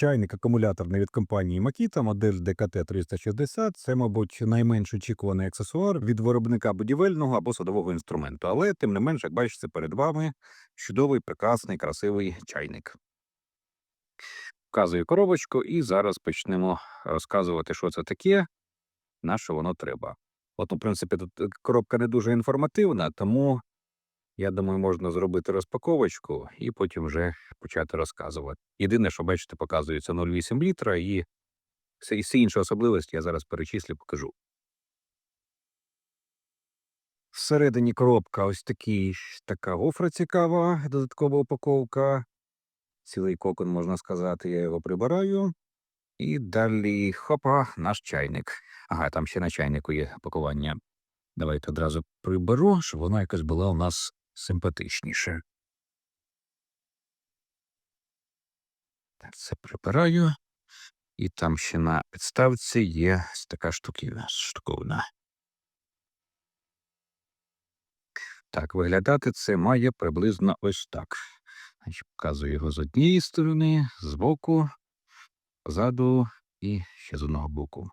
Чайник акумуляторний від компанії Makita, модель DKT360. Це, мабуть, найменш очікуваний аксесуар від виробника будівельного або садового інструменту. Але, тим не менш, як бачите, перед вами чудовий, прекрасний, красивий чайник. Вказую коробочку, і зараз почнемо розказувати, що це таке, на що воно треба. От, у принципі, тут е, коробка не дуже інформативна, тому я думаю, можна зробити розпаковочку і потім вже почати розказувати. Єдине, що бачите, показується 0,8 літра, і всі, і всі інші особливості я зараз перечислю, покажу. Всередині коробка ось такий, така гофра цікава, додаткова упаковка. Цілий кокон, можна сказати, я його прибираю. І далі хопа, наш чайник. Ага, там ще на чайнику є пакування. Давайте одразу приберу, щоб вона якась була у нас симпатичніше. Це прибираю. І там ще на підставці є така штуківна, штуковина. Так, виглядати це має приблизно ось так. Значить, показую його з однієї сторони, з боку, ззаду і ще з одного боку.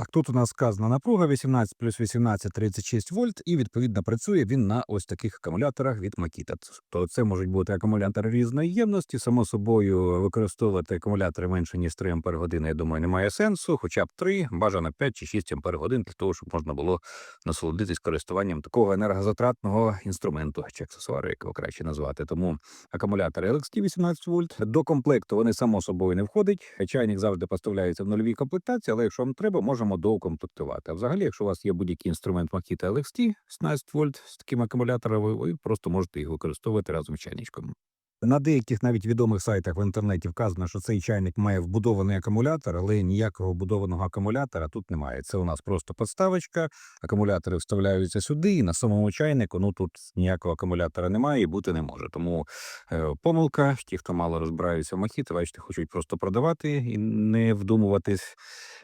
Так, тут у нас сказана напруга 18 плюс 18 36 вольт, і відповідно працює він на ось таких акумуляторах від Makita. То це можуть бути акумулятори різної ємності. Само собою використовувати акумулятори менше ніж 3 ампер години, я думаю, немає сенсу, хоча б 3, бажано 5 чи 6 ампер годин для того, щоб можна було насолодитись користуванням такого енергозатратного інструменту чи аксесуару, як його краще назвати. Тому акумулятори LXT 18 вольт. До комплекту вони само собою не входять. Чайник завжди поставляється в нульовій комплектації, але якщо вам треба, можемо доукомплектувати. А взагалі, якщо у вас є будь-який інструмент Makita LXT 16 вольт з таким акумулятором, ви просто можете їх використовувати разом з чайничком. На деяких навіть відомих сайтах в інтернеті вказано, що цей чайник має вбудований акумулятор, але ніякого вбудованого акумулятора тут немає. Це у нас просто подставочка, акумулятори вставляються сюди, і на самому чайнику ну тут ніякого акумулятора немає і бути не може. Тому е, помилка, ті, хто мало розбираються в махіти, бачите, хочуть просто продавати і не вдумуватись,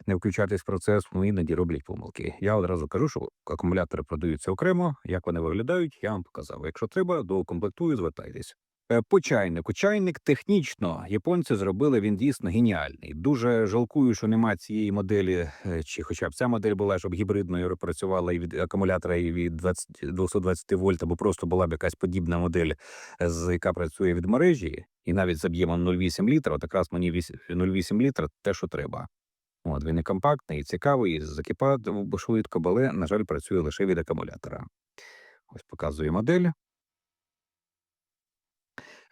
не включатись в процес, ну іноді роблять помилки. Я одразу кажу, що акумулятори продаються окремо. Як вони виглядають, я вам показав. Якщо треба, доукомплектую, звертайтесь. Е, По чайнику. Чайник технічно японці зробили він дійсно геніальний. Дуже жалкую, що нема цієї моделі, е, чи хоча б ця модель була, щоб гібридною працювала і від акумулятора, і від 20, 220 вольт, або просто була б якась подібна модель, е, з яка працює від мережі, і навіть з об'ємом 0,8 літра. От якраз мені 0,8 літра те, що треба. От він і компактний, і цікавий, і закипає швидко, але, на жаль, працює лише від акумулятора. Ось показую модель.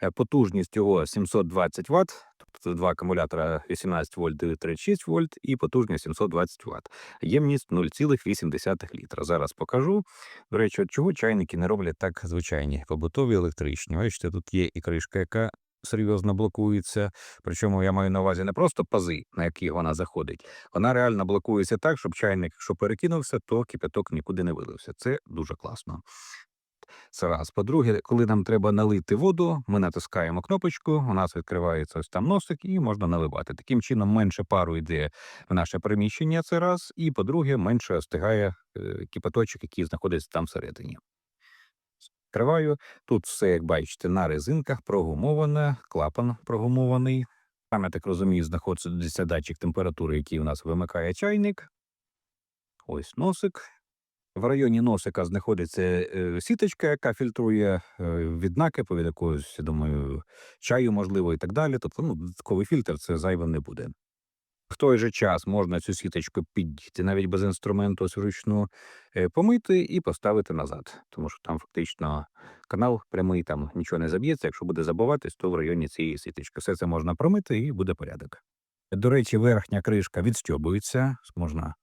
Е, Потужність його 720 Вт, тобто два акумулятора 18 вольт 36 вольт, і потужність 720 Вт. Ємність 0,8 літра. Зараз покажу. До речі, от чого чайники не роблять так звичайні, побутові електричні. Бачите, тут є і кришка, яка серйозно блокується. Причому я маю на увазі не просто пази, на які вона заходить. Вона реально блокується так, щоб чайник, якщо перекинувся, то кипяток нікуди не вилився. Це дуже класно. Це раз. По-друге, коли нам треба налити воду, ми натискаємо кнопочку, у нас відкривається ось там носик, і можна наливати. Таким чином менше пару йде в наше приміщення. Це раз. І по-друге, менше остигає е, кипяточок, який знаходиться там всередині. Відкриваю. Тут все, як бачите, на резинках прогумоване, клапан прогумований. Там, я так розумію, знаходиться датчик температури, який у нас вимикає чайник. Ось носик. В районі носика знаходиться е, сіточка, яка фільтрує е, від накипу, якогось, я думаю, чаю, можливо, і так далі. Тобто, ну, додатковий фільтр це зайвим не буде. В той же час можна цю сіточку піддіти навіть без інструменту вручну е, помити і поставити назад, тому що там фактично канал прямий, там нічого не заб'ється. Якщо буде забуватись, то в районі цієї сіточки все це можна промити і буде порядок. До речі, верхня кришка відстьобується, можна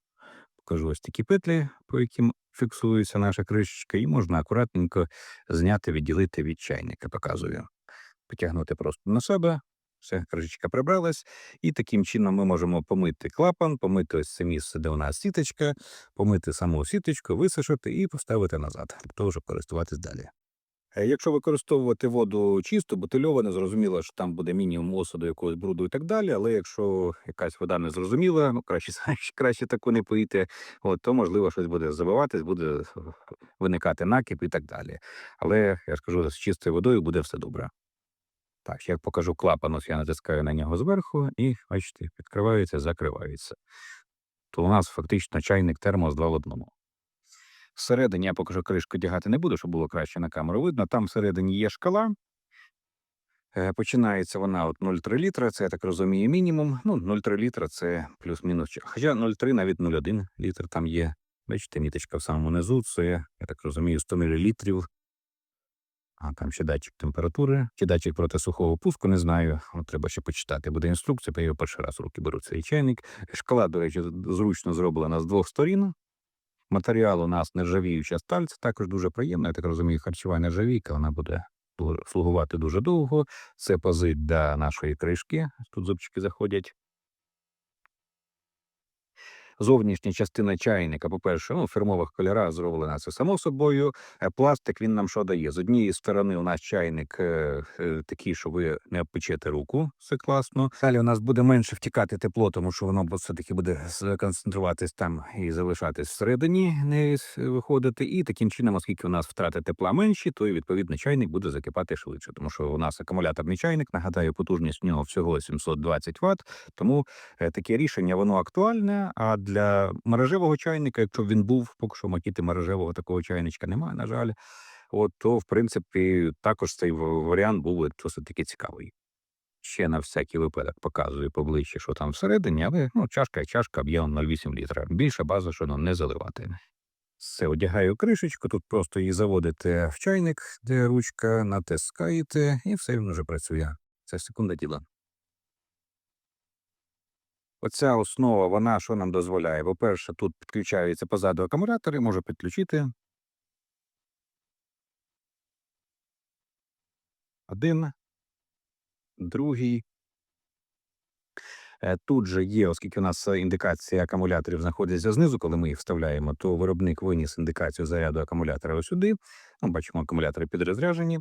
покажу ось такі петлі, по яким фіксується наша кришечка, і можна акуратненько зняти, відділити від чайника. Показую. Потягнути просто на себе. Все, кришечка прибралась, і таким чином ми можемо помити клапан, помити ось це місце, де у нас сіточка, помити саму сіточку, висушити і поставити назад, тобто вже користуватись далі. Е, Якщо використовувати воду чисту, бутильовану, зрозуміло, що там буде мінімум осаду, якогось бруду і так далі. Але якщо якась вода не зрозуміла, ну краще краще таку не пити, от, то можливо щось буде забиватись, буде виникати накип і так далі. Але я ж кажу, з чистою водою буде все добре. Так, як покажу клапан, ось я натискаю на нього зверху, і бачите, відкривається, закривається. То у нас фактично чайник термос 2 в одному. Всередині я покажу кришку одягати не буду, щоб було краще на камеру видно. Там всередині є шкала. Е, Починається вона от 0,3 літра, це я так розумію, мінімум. Ну, 0,3 літра це плюс-мінус. Хоча 0,3, навіть 0,1 літр там є. Бачите, міточка в самому низу, це, я так розумію, 100 мл. А там ще датчик температури, чи датчик проти сухого пуску, не знаю. От треба ще почитати. Буде інструкція, я його перший раз в руки беру цей чайник. Шкала, до речі, зручно зроблена з двох сторін. Матеріал у нас нержавіюча сталь, це також дуже приємно. Я так розумію, харчова нержавійка, вона буде слугувати дуже довго. Це пази для нашої кришки. Тут зубчики заходять. Зовнішня частина чайника, по-перше, ну, фірмових кольорах зроблена це само собою. Е, Пластик він нам що дає? З однієї сторони у нас чайник е, е, такий, що ви не обпечете руку, це класно. Далі у нас буде менше втікати тепло, тому що воно все-таки буде концентруватись там і залишатись всередині, не виходити. І таким чином, оскільки у нас втрати тепла менші, то і відповідно чайник буде закипати швидше, тому що у нас акумуляторний чайник, нагадаю, потужність в нього всього 720 Вт, тому Е, таке рішення воно актуальне. А для мережевого чайника, якщо він був, поки що макіти мережевого такого чайничка немає, на жаль. От то, в принципі, також цей варіант був досить таки цікавий. Ще на всякий випадок показую поближче, що там всередині, але ну, чашка як чашка об'ємом 0,8 літра. Більше бажано не заливати. Все, одягаю кришечку, тут просто її заводите в чайник, де ручка, натискаєте, і все він вже працює. Це секунда діла. Оця основа, вона що нам дозволяє? По-перше, тут підключаються позаду акумулятори, можу підключити. Один, другий. Е, Тут же є, оскільки у нас індикація акумуляторів знаходиться знизу, коли ми їх вставляємо, то виробник виніс індикацію заряду акумулятора сюди. Ну, бачимо, акумулятори підрозряжені.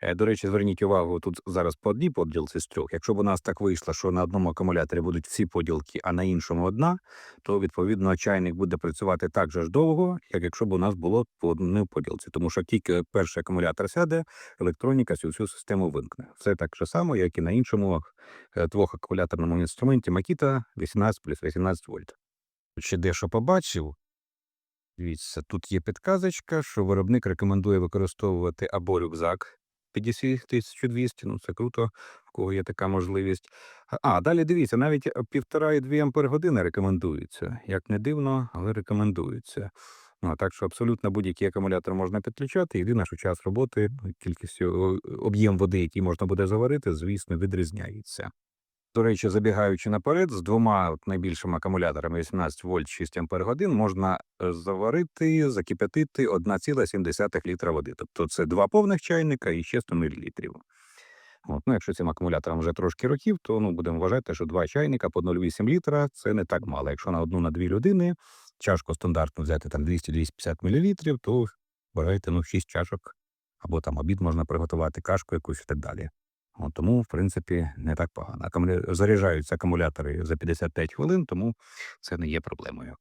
Е, До речі, зверніть увагу, тут зараз по одній поділці з трьох. Якщо б у нас так вийшло, що на одному акумуляторі будуть всі поділки, а на іншому одна, то відповідно чайник буде працювати так же ж довго, як якщо б у нас було по одній поділці. Тому що тільки перший акумулятор сяде, електроніка всю цю систему вимкне. Все так же само, як і на іншому е, двохакумуляторному інструменті Makita 18 плюс 18 вольт. Ще дещо побачив. Дивіться, тут є підказочка, що виробник рекомендує використовувати або рюкзак PDC 1200, ну це круто, в кого є така можливість. А, далі дивіться, навіть півтора 1,5 і 2 ампер години рекомендується. Як не дивно, але рекомендується. Ну, а так що абсолютно будь-який акумулятор можна підключати. Єдине, що час роботи, кількість об'єм води, який можна буде заварити, звісно, відрізняється. До речі, забігаючи наперед, з двома найбільшими акумуляторами 18 вольт 6 ампер можна е, заварити, закип'ятити 1,7 літра води. Тобто це два повних чайника і ще 100 мл. От, ну, якщо цим акумуляторам вже трошки років, то ну, будемо вважати, що два чайника по 0,8 літра це не так мало. Якщо на одну на дві людини чашку стандартно взяти там 200-250 мл, то вважайте, ну, 6 чашок, або там обід можна приготувати, кашку якусь і так далі. От, тому, в принципі, не так погано. Акумуля... Заряджаються акумулятори за 55 хвилин, тому це не є проблемою.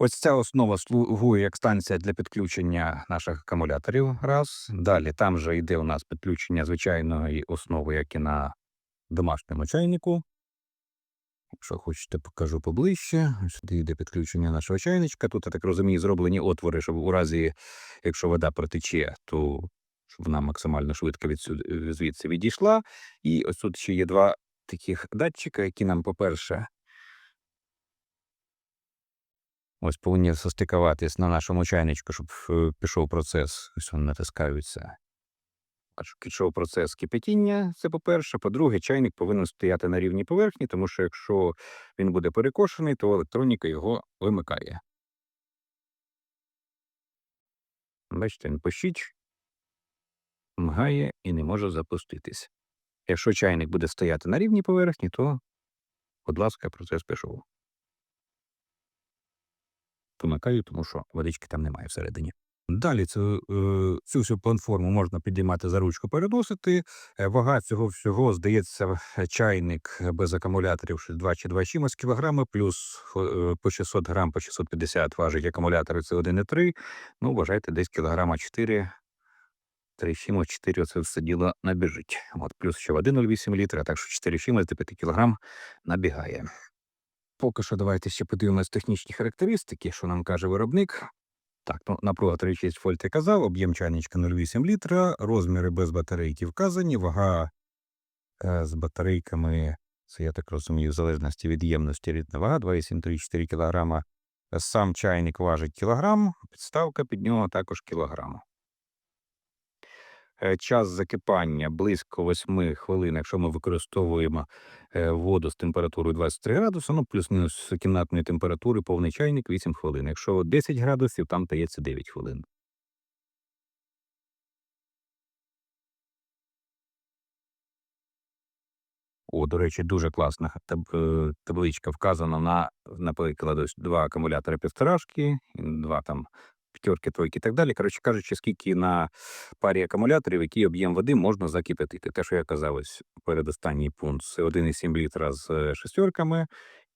Ось ця основа слугує як станція для підключення наших акумуляторів. Раз. Далі там же йде у нас підключення звичайної основи, як і на домашньому чайнику. Якщо хочете, покажу поближче. Сюди йде підключення нашого чайничка. Тут, я так розумію, зроблені отвори, щоб у разі, якщо вода протече, то щоб вона максимально швидко відсюди, звідси відійшла. І ось тут ще є два таких датчика, які нам, по-перше, ось повинні состикуватись на нашому чайничку, щоб е, пішов процес. Ось вони натискаються. Аж пішов процес кипятіння, це по-перше. По-друге, чайник повинен стояти на рівній поверхні, тому що якщо він буде перекошений, то електроніка його вимикає. Бачите, він пищить, мгає і не може запуститись. Якщо чайник буде стояти на рівній поверхні, то, будь ласка, процес пішов. Помикаю, тому що водички там немає всередині. Далі цю, е, цю всю платформу можна підіймати за ручку, переносити. Е, Вага цього всього, здається, е, чайник без акумуляторів 2 чи 2 чимось кілограми, плюс по 600 грам, по 650 важить акумулятори, це 1,3. Ну, вважайте, десь кілограма 4 3 чимось, 4 це все діло набіжить. От, плюс ще води 0,8 літра, так що 4 чимось до 5 кг набігає. Поки що давайте ще подивимось технічні характеристики, що нам каже виробник. Так, ну, напруга 3,6 вольт я казав, об'єм чайничка 0,8 літра, розміри без батарейки вказані, вага е, з батарейками, це я так розумію, в залежності від ємності рідна вага 2,734 кг. Сам чайник важить кілограм, підставка під нього також кілограм. Е, Час закипання близько 8 хвилин, якщо ми використовуємо е, воду з температурою 23 градуси, ну плюс-мінус кімнатної температури, повний чайник 8 хвилин. Якщо 10 градусів, там дається 9 хвилин. О, до речі, дуже класна е, табличка вказана на, наприклад, два акумулятори півторашки, два там п'ятерки, тройки і так далі. Коротше кажучи, скільки на парі акумуляторів, який об'єм води можна закипятити. Те, що я казав, передостанній пункт це 1,7 літра з е, шестерками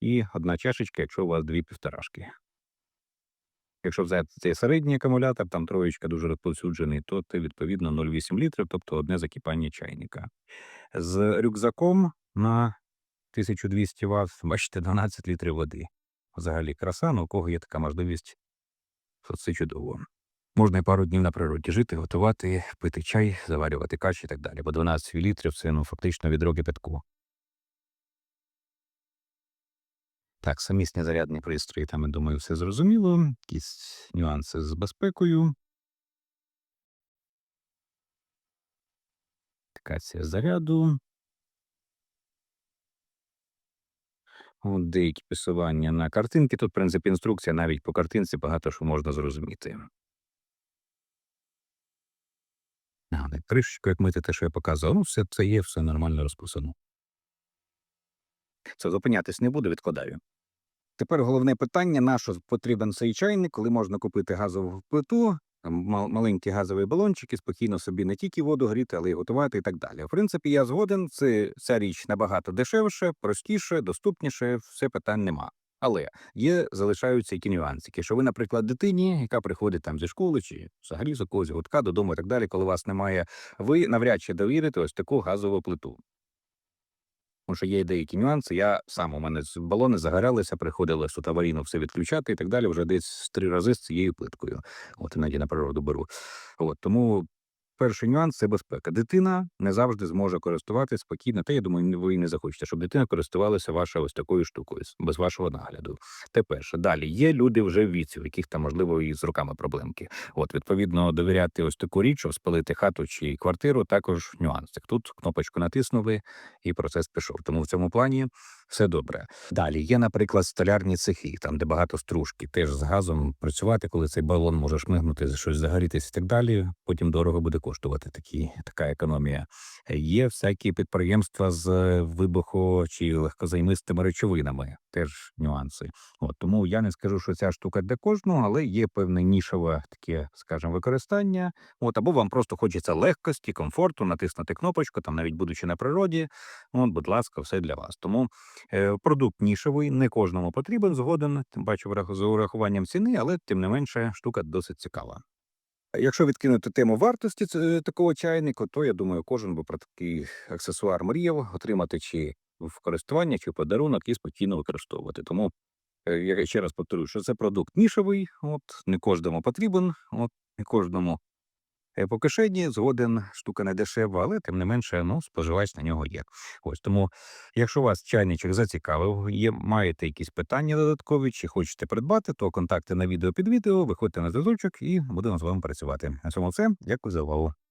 і одна чашечка, якщо у вас дві півторашки. Якщо взяти цей середній акумулятор, там троєчка дуже розповсюджений, то це відповідно 0,8 літрів, тобто одне закипання чайника. З рюкзаком на 1200 Вт, бачите, 12 літрів води. Взагалі краса, ну у кого є така можливість, це чудово. Можна і пару днів на природі жити, готувати, пити чай, заварювати каші і так далі. Бо 12 літрів це ну, фактично відро кипятку. Так, самісні зарядні пристрої, там, я думаю, все зрозуміло. Якісь нюанси з безпекою. Індикація заряду. Деякі писування на картинки. Тут, в принципі, інструкція навіть по картинці багато що можна зрозуміти. Кришечку, як мити, те, що я показував. Ну, все це є, все нормально розписано. Це зупинятись не буду, відкладаю. Тепер головне питання: на що потрібен цей чайник, коли можна купити газову плиту, там мал- маленькі газові балончики, спокійно собі не тільки воду гріти, але й готувати і так далі. В принципі, я згоден, це ця річ набагато дешевше, простіше, доступніше, все питань нема. Але є залишаються які нюансики, що ви, наприклад, дитині, яка приходить там зі школи чи взагалі з якогось гуртка додому і так далі, коли вас немає, ви навряд чи довірите ось таку газову плиту. Тому що є деякі нюанси. Я сам у мене з балони загорялися, приходилось тут аварійно все відключати і так далі. Вже десь три рази з цією плиткою. От іноді на природу беру. От тому перший нюанс це безпека. Дитина не завжди зможе користуватися спокійно. Та я думаю, ви не захочете, щоб дитина користувалася вашою ось такою штукою без вашого нагляду. Те перше. Далі є люди вже в віці, у яких там можливо і з руками проблемки. От відповідно довіряти ось таку річ, спалити хату чи квартиру, також нюанс. Так тут кнопочку натиснули і процес пішов. Тому в цьому плані все добре. Далі є, наприклад, столярні цехи, там де багато стружки, теж з газом працювати, коли цей балон може шмигнути, щось загорітись і так далі. Потім дорого буде коштувати такі, така економія. Є всякі підприємства з е, вибуху чи легкозаймистими речовинами, теж нюанси. От тому я не скажу, що ця штука для кожного, але є певне нішове таке, скажімо, використання. От або вам просто хочеться легкості, комфорту, натиснути кнопочку, там навіть будучи на природі. От, будь ласка, все для вас. Тому е, продукт нішевий, не кожному потрібен, згоден, тим паче з урахуванням ціни, але тим не менше штука досить цікава. Якщо відкинути тему вартості такого чайника, то я думаю, кожен би про такий аксесуар мріяв отримати чи в користування, чи в подарунок і спокійно використовувати. Тому е, я ще раз повторюю, що це продукт нішевий, от не кожному потрібен, от не кожному е, по кишені згоден, штука не дешева, але тим не менше, ну, споживач на нього є. Ось тому, якщо вас чайничок зацікавив, є, маєте якісь питання додаткові, чи хочете придбати, то контакти на відео під відео, виходьте на зв'язочок і будемо з вами працювати. На цьому все. Дякую за увагу.